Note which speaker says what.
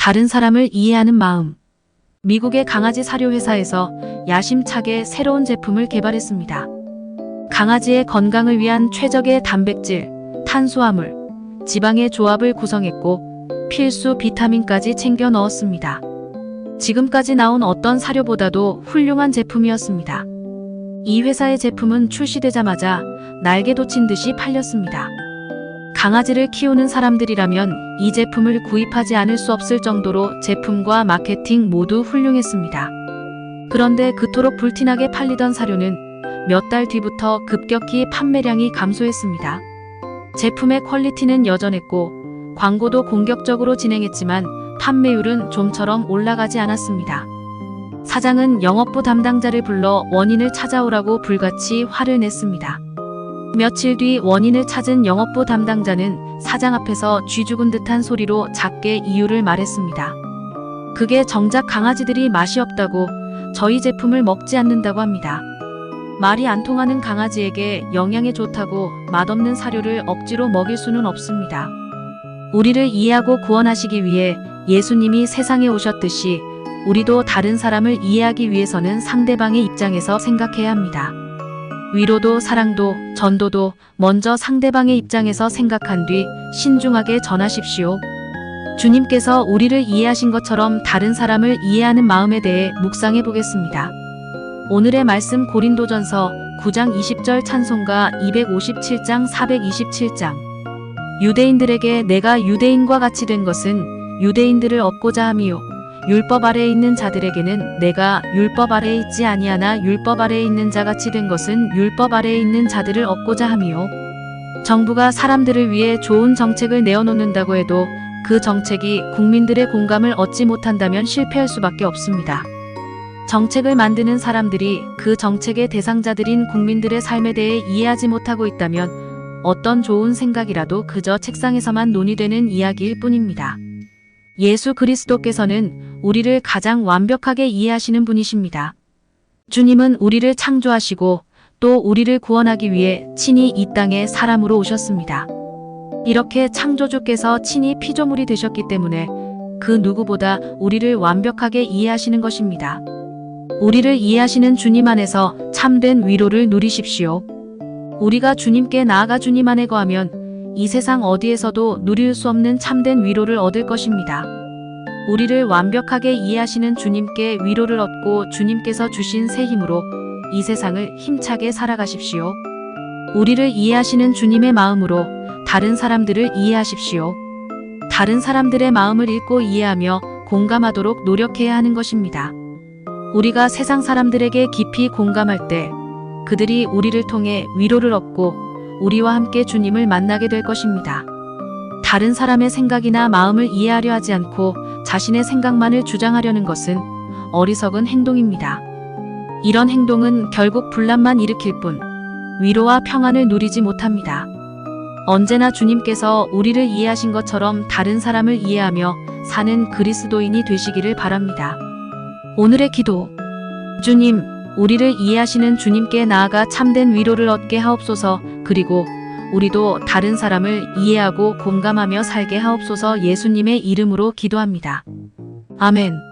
Speaker 1: 다른 사람을 이해하는 마음. 미국의 강아지 사료 회사에서 야심차게 새로운 제품을 개발했습니다. 강아지의 건강을 위한 최적의 단백질, 탄수화물, 지방의 조합을 구성했고 필수 비타민까지 챙겨 넣었습니다. 지금까지 나온 어떤 사료보다도 훌륭한 제품이었습니다. 이 회사의 제품은 출시되자마자 날개 돋친 듯이 팔렸습니다. 강아지를 키우는 사람들이라면 이 제품을 구입하지 않을 수 없을 정도로 제품과 마케팅 모두 훌륭했습니다. 그런데 그토록 불티나게 팔리던 사료는 몇 달 뒤부터 급격히 판매량이 감소했습니다. 제품의 퀄리티는 여전했고 광고도 공격적으로 진행했지만 판매율은 좀처럼 올라가지 않았습니다. 사장은 영업부 담당자를 불러 원인을 찾아오라고 불같이 화를 냈습니다. 며칠 뒤 원인을 찾은 영업부 담당자는 사장 앞에서 쥐 죽은 듯한 소리로 작게 이유를 말했습니다. 그게 정작 강아지들이 맛이 없다고 저희 제품을 먹지 않는다고 합니다. 말이 안 통하는 강아지에게 영양에 좋다고 맛없는 사료를 억지로 먹일 수는 없습니다. 우리를 이해하고 구원하시기 위해 예수님이 세상에 오셨듯이 우리도 다른 사람을 이해하기 위해서는 상대방의 입장에서 생각해야 합니다. 위로도 사랑도 전도도 먼저 상대방의 입장에서 생각한 뒤 신중하게 전하십시오. 주님께서 우리를 이해하신 것처럼 다른 사람을 이해하는 마음에 대해 묵상해 보겠습니다. 오늘의 말씀 고린도전서 9장 20절 찬송가 257장 427장 유대인들에게 내가 유대인과 같이 된 것은 유대인들을 얻고자 함이요 율법 아래에 있는 자들에게는 내가 율법 아래에 있지 아니하나 율법 아래에 있는 자같이 된 것은 율법 아래에 있는 자들을 얻고자 함이요 정부가 사람들을 위해 좋은 정책을 내어놓는다고 해도 그 정책이 국민들의 공감을 얻지 못한다면 실패할 수밖에 없습니다. 정책을 만드는 사람들이 그 정책의 대상자들인 국민들의 삶에 대해 이해하지 못하고 있다면 어떤 좋은 생각이라도 그저 책상에서만 논의되는 이야기일 뿐입니다. 예수 그리스도께서는 우리를 가장 완벽하게 이해하시는 분이십니다. 주님은 우리를 창조하시고 또 우리를 구원하기 위해 친히 이 땅에 사람으로 오셨습니다. 이렇게 창조주께서 친히 피조물이 되셨기 때문에 그 누구보다 우리를 완벽하게 이해하시는 것입니다. 우리를 이해하시는 주님 안에서 참된 위로를 누리십시오. 우리가 주님께 나아가 주님 안에 거하면 이 세상 어디에서도 누릴 수 없는 참된 위로를 얻을 것입니다. 우리를 완벽하게 이해하시는 주님께 위로를 얻고 주님께서 주신 새 힘으로 이 세상을 힘차게 살아가십시오. 우리를 이해하시는 주님의 마음으로 다른 사람들을 이해하십시오. 다른 사람들의 마음을 읽고 이해하며 공감하도록 노력해야 하는 것입니다. 우리가 세상 사람들에게 깊이 공감할 때 그들이 우리를 통해 위로를 얻고 우리와 함께 주님을 만나게 될 것입니다. 다른 사람의 생각이나 마음을 이해하려 하지 않고 자신의 생각만을 주장하려는 것은 어리석은 행동입니다. 이런 행동은 결국 분란만 일으킬 뿐 위로와 평안을 누리지 못합니다. 언제나 주님께서 우리를 이해하신 것처럼 다른 사람을 이해하며 사는 그리스도인이 되시기를 바랍니다. 오늘의 기도. 주님, 우리를 이해하시는 주님께 나아가 참된 위로를 얻게 하옵소서, 그리고 우리도 다른 사람을 이해하고 공감하며 살게 하옵소서 예수님의 이름으로 기도합니다. 아멘.